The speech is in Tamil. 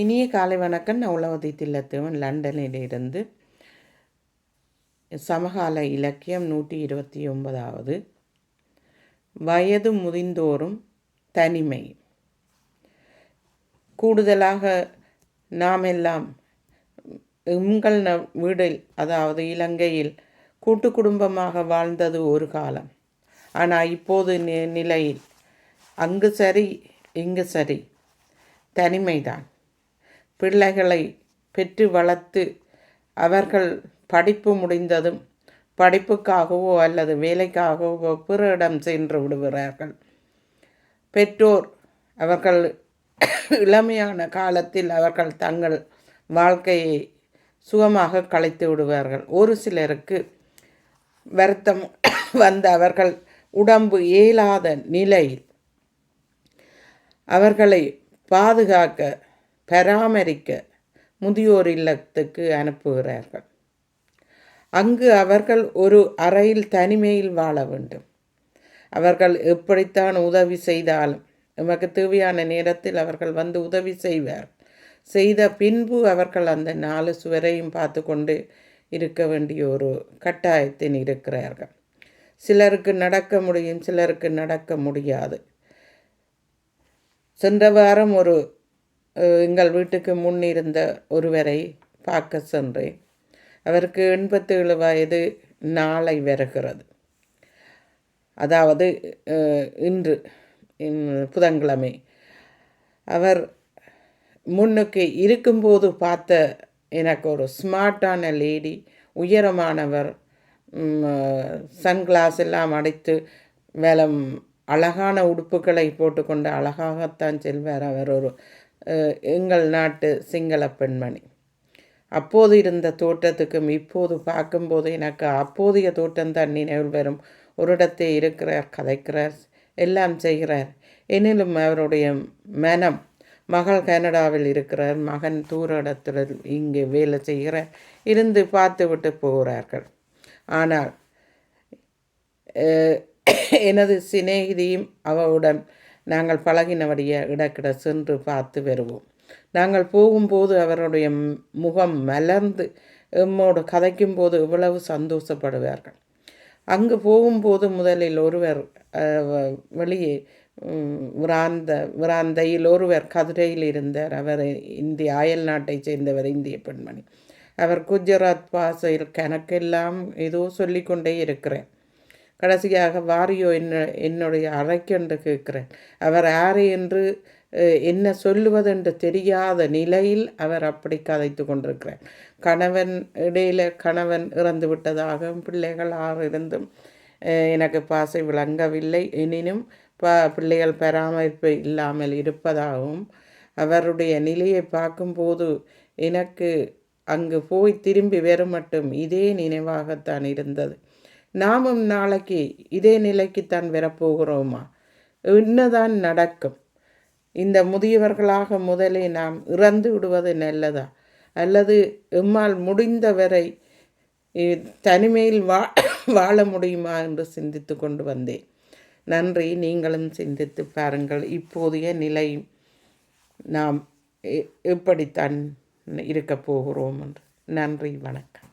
இனிய காலை வணக்கம். நான் உலவதி தில்லத்தேவன் லண்டனிலிருந்து சமகால இலக்கியம் நூற்றி இருபத்தி ஒன்பதாவது. வயது முதிந்தோறும் தனிமை. கூடுதலாக நாம் எல்லாம் எங்கள் ந- வீடில் அதாவது இலங்கையில் கூட்டு குடும்பமாக வாழ்ந்தது ஒரு காலம். ஆனால் இப்போது நி- நிலையில் அங்கு சரி இங்கு சரி. தனிமைதான். பிள்ளைகளை பெற்று வளர்த்து அவர்கள் படிப்பு முடிந்ததும் படிப்புக்காகவோ அல்லது வேலைக்காகவோ பிற இடம் சென்று விடுகிறார்கள். பெற்றோர் அவர்கள் இளமையான காலத்தில் அவர்கள் தங்கள் வாழ்க்கையை சுகமாக கழித்து விடுவார்கள். ஒரு சிலருக்கு வருத்தம் வந்த அவர்கள் உடம்பு இயலாத நிலையில் அவர்களை பாதுகாக்க பராமரிக்க முதியோர் இல்லத்துக்கு அனுப்புகிறார்கள். அங்கு அவர்கள் ஒரு அறையில் தனிமையில் வாழ வேண்டும். அவர்கள் எப்படித்தான் உதவி செய்தாலும் நமக்கு தேவையான நேரத்தில் அவர்கள் வந்து உதவி செய்வார். செய்த பின்பு அவர்கள் அந்த நாலு சுவரையும் பார்த்து கொண்டு இருக்க வேண்டிய ஒரு கட்டாயத்தில் இருக்கிறார்கள். சிலருக்கு நடக்க முடியும் சிலருக்கு நடக்க முடியாது. சென்ற வாரம் ஒரு எங்கள் வீட்டுக்கு முன் இருந்த ஒருவரை பார்க்க சென்றேன். அவருக்கு எண்பத்தேழு வயது நாளை வருகிறது. அதாவது இன்று புதன்கிழமை. அவர் முன்னுக்கு இருக்கும்போது பார்த்த எனக்கு ஒரு ஸ்மார்ட்டான லேடி உயரமானவர் சன்கிளாஸ் எல்லாம் அடைத்து வேலம் அழகான உடுப்புகளை போட்டுக்கொண்டு அழகாகத்தான் செல்வார். அவர் ஒரு எங்கள் நாட்டு சிங்கள பெண்மணி. அப்போது இருந்த தோட்டத்துக்கும் இப்போது பார்க்கும்போது எனக்கு அப்போதைய தோட்டம்தான் நினைவில் வரும். ஒரு இடத்தை இருக்கிறார் கதைக்கிறார் எல்லாம் செய்கிறார். எனினும் அவருடைய மனம் மகள் கனடாவில் இருக்கிறார் மகன் தூர இடத்துல இங்கே வேலை செய்கிறார் இருந்து பார்த்து விட்டு போகிறார்கள். ஆனால் எனது சிநேகிதியும் அவளுடன் நாங்கள் பழகினபடிய இடக்கிட சென்று பார்த்து வருவோம். நாங்கள் போகும்போது அவருடைய முகம் மலர்ந்து எம்மோடு கதைக்கும்போது இவ்வளவு சந்தோஷப்படுவார்கள். அங்கு போகும்போது முதலில் ஒருவர் வ- வெளியே விராந்த விராந்தையில் ஒருவர் கதிரையில் இருந்தார். அவர் இந்திய அயல் நாட்டைச் சேர்ந்தவர் இந்திய பெண்மணி. அவர் குஜராத் பாசையில் கணக்கெல்லாம் ஏதோ சொல்லிக்கொண்டே இருக்கிறேன் கடைசியாக வாரியோ என்ன என்னுடைய அறைக்கென்று கேட்கிறேன். அவர் யார் என்று என்ன சொல்லுவதென்று தெரியாத நிலையில் அவர் அப்படி கதைத்து கொண்டிருக்கிறார். கணவன் இடையில கணவன் இறந்து விட்டதாகவும் பிள்ளைகள் ஆறு இருந்தும் எனக்கு பாசை விளங்கவில்லை. எனினும் ப பிள்ளைகள் பராமரிப்பு இல்லாமல் இருப்பதாகவும் அவருடைய நிலையை பார்க்கும்போது எனக்கு அங்கு போய் திரும்பி வெறும் மட்டும் இதே நினைவாகத்தான் இருந்தது. நாமும் நாளைக்கு இதே நிலைக்குத்தான் வரப்போகிறோமா? என்னதான் நடக்கும்? இந்த முதியவர்களாக முதலே நாம் இறந்து விடுவது நல்லதா? அல்லது எம்மால் முடிந்தவரை தனிமையில் வா வாழ முடியுமா என்று சிந்தித்து கொண்டு வந்தேன். நன்றி நீங்களும் சிந்தித்து பாருங்கள். இப்போதைய நிலை நாம் எ- எப்படித்தான் இருக்கப் போகிறோம் என்று. நன்றி வணக்கம்.